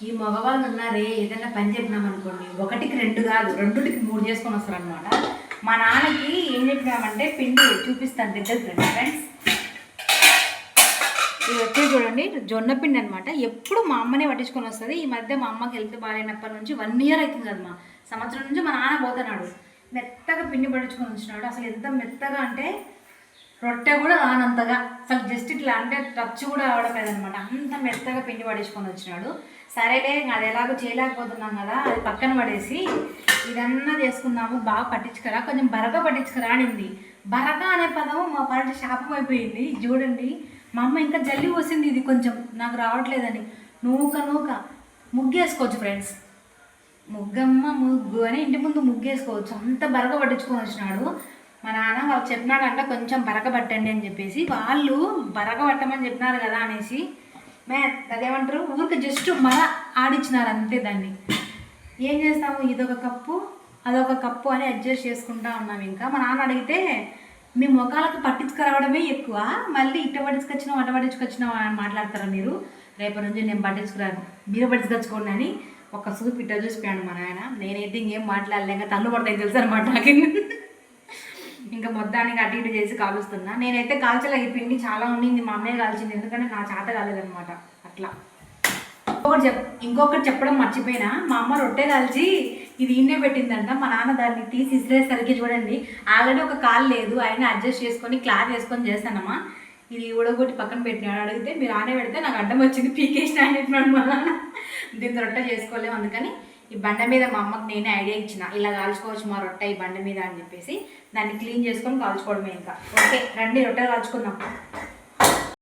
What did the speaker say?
ఈ మగవాళ్ళు ఉన్నారే ఏదైనా పని చెప్పినాం అనుకోండి ఒకటికి రెండు కాదు రెండుకి మూడు చేసుకొని వస్తారు అనమాట మా నాన్నకి ఏం చెప్పినామంటే పిండి చూపిస్తాను దగ్గర రండి ఫ్రెండ్స్ ఇది వచ్చి చూడండి జొన్న పిండి అనమాట ఎప్పుడు మా అమ్మనే పట్టించుకొని వస్తుంది. ఈ మధ్య మా అమ్మకి హెల్త్ బాగాలేనప్పటి నుంచి వన్ ఇయర్ అవుతుంది కదా మా. సంవత్సరం నుంచి మా నాన్న పోతున్నాడు. మెత్తగా పిండి పట్టించుకొని వచ్చినాడు. అసలు ఎంత మెత్తగా అంటే రొట్టె కూడా రానంతగా. అసలు జస్ట్ ఇట్లా అంటే టచ్ కూడా అవడం లేదనమాట అంత మెత్తగా పిండి పడేసుకొని వచ్చినాడు. సరేలే ఇంకా అది ఎలాగో చేయలేకపోతున్నాం కదా అది పక్కన పడేసి ఇదన్నా చేసుకుందాము బాగా పట్టించుకరా కొంచెం బరగా పట్టించుకరా అనింది. బరగా అనే పదము మా పాట శాపం అయిపోయింది. చూడండి మా అమ్మ ఇంకా జల్లి పోసింది ఇది కొంచెం. నాకు రావట్లేదని. నూక నూక. ముగ్గేసుకోవచ్చు ఫ్రెండ్స్ ముగ్గమ్మ ముగ్గు అని ఇంటి ముందు ముగ్గేసుకోవచ్చు. అంత బరగ పట్టించుకొని వచ్చినాడు. మా నాన్న వాళ్ళు చెప్పినాడంట కొంచెం బరకబట్టండి అని చెప్పేసి. వాళ్ళు బరకబట్టమని చెప్పినారు కదా అనేసి. మే అదేమంటారు? ఊరికి జస్ట్ మర ఆడిచ్చినారు అంతే దాన్ని. ఏం చేస్తాము? ఇదొక కప్పు అదొక కప్పు అని అడ్జస్ట్ చేసుకుంటా ఉన్నాం ఇంకా. మా నాన్న అడిగితే మీ ముఖాలకు పట్టించుకురావడమే ఎక్కువ. మళ్ళీ ఇట్ట పట్టించుకొచ్చినావు అట్ట పట్టించుకొచ్చినావు అని మాట్లాడతారా మీరు? రేపటి నుంచి నేను పట్టించుకురాను. మీరు పట్టించుకొచ్చుకోండి అని ఒక సూప్ ఇట్ట చూసిపోయాడు మా నాయన. నేనైతే ఇంకేం మాట్లాడలేక తల్లు పడతాయి తెలుసు అనమాట నాకు. ఇంకా మొత్తానికి అటు ఇటు చేసి కాలుస్తున్నా. నేనైతే కాల్చలే ఈ పిండి చాలా ఉండింది మా అమ్మే కాల్చింది ఎందుకంటే నా చేత కాలేదనమాట అట్లా. ఇంకొకటి చెప్ ఇంకొకటి చెప్పడం మర్చిపోయినా మా అమ్మ రొట్టె కాల్చి ఇది ఈయనే పెట్టిందంట మా నాన్న దాన్ని తీసి ఇసిరేసరికి చూడండి ఆల్రెడీ ఒక కాలు లేదు అయినా అడ్జస్ట్ చేసుకొని క్లాత్ వేసుకొని చేస్తానమ్మా ఇది ఊడగొట్టి పక్కన పెట్టినాడు అడిగితే మీరు ఆనే పెడితే నాకు అడ్డం వచ్చింది పీకేసిన అని మా నాన్న. దీంతో రొట్టె చేసుకోలేము అందుకని ఈ బండ మీద మా అమ్మకి నేనే ఐడియా ఇచ్చిన ఇలా కాల్చుకోవచ్చు మా రొట్టె ఈ బండ మీద అని చెప్పేసి దాన్ని క్లీన్ చేసుకొని కాల్చుకోవడమే ఇంకా. ఓకే రండి రొట్టె కాల్చుకుందాం.